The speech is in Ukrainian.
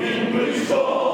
Він прийшов.